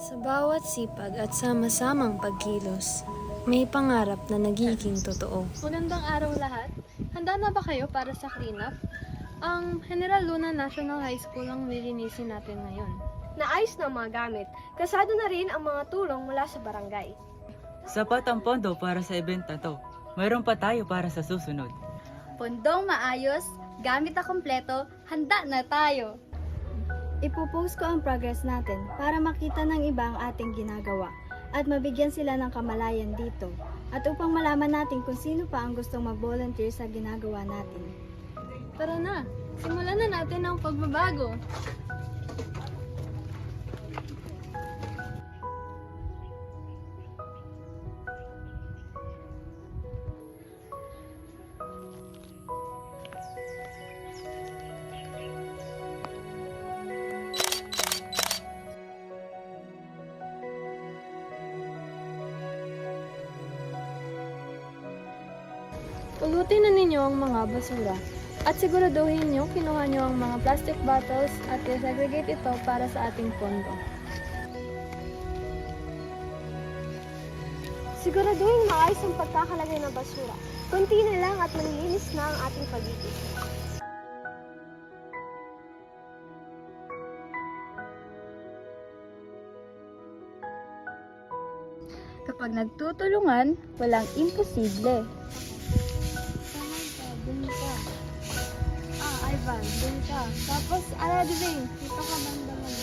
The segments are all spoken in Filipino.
Sa bawat sipag at sama-samang pagkilos, may pangarap na nagiging totoo. Magandang araw lahat. Handa na ba kayo para sa cleanup? Ang General Luna National High School ang lilinisin natin ngayon. Naayos na ang mga gamit. Kasado na rin ang mga tulong mula sa barangay. Sapat ang pondo para sa event na to. Mayroon pa tayo para sa susunod. Pondong maayos, gamit na kompleto, handa na tayo. Ipopost ko ang progress natin para makita ng iba ang ating ginagawa at mabigyan sila ng kamalayan dito at upang malaman natin kung sino pa ang gustong mag-volunteer sa ginagawa natin. Tara na, simulan na natin ang pagbabago. Pulutin na ninyo ang mga basura at siguraduhin nyo kinuha nyo ang mga plastic bottles at i-segregate ito para sa ating pondo. Siguraduhin maayos ang pagkakalagay ng basura. Kunti na lang at malilinis na ang ating paligid. Kapag nagtutulungan, walang imposible. Ivan, dun ka. Tapos, Aladiving, dito ka banda mag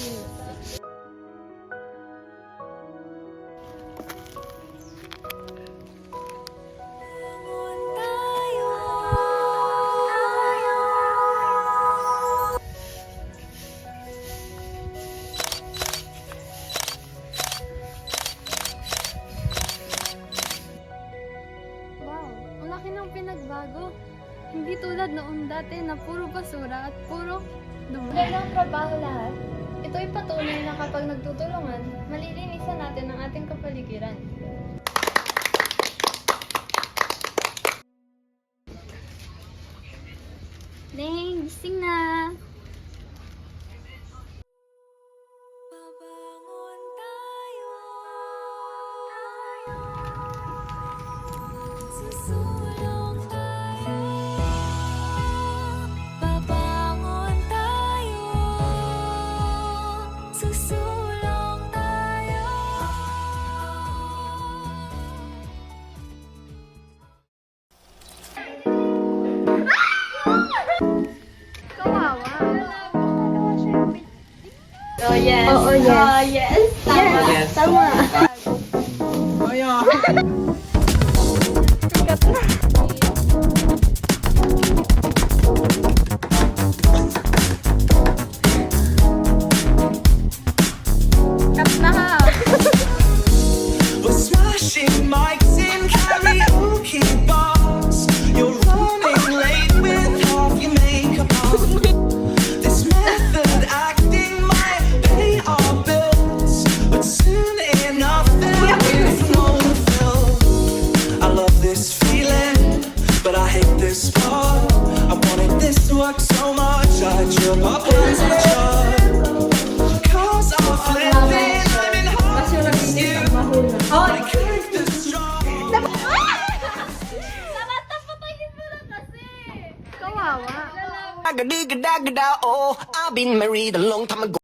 Wow, ang laki ng pinagbago. Hindi tulad noon dati na puro basura at puro dumi. Kaya ng trabaho lahat, ito'y patunay na kapag nagtutulungan, malilinisan natin ang ating kapaligiran. Oh yes! Oo, yes. Oh yes! Tama! Yes. Tama! Cut but I hate this part. I wanted this to work so much, I trip up once a jar. Cause I'm flipping, I'm in heart with you. I crank the straw. Kawawa! Agadagada, oh, I've been married a long time ago.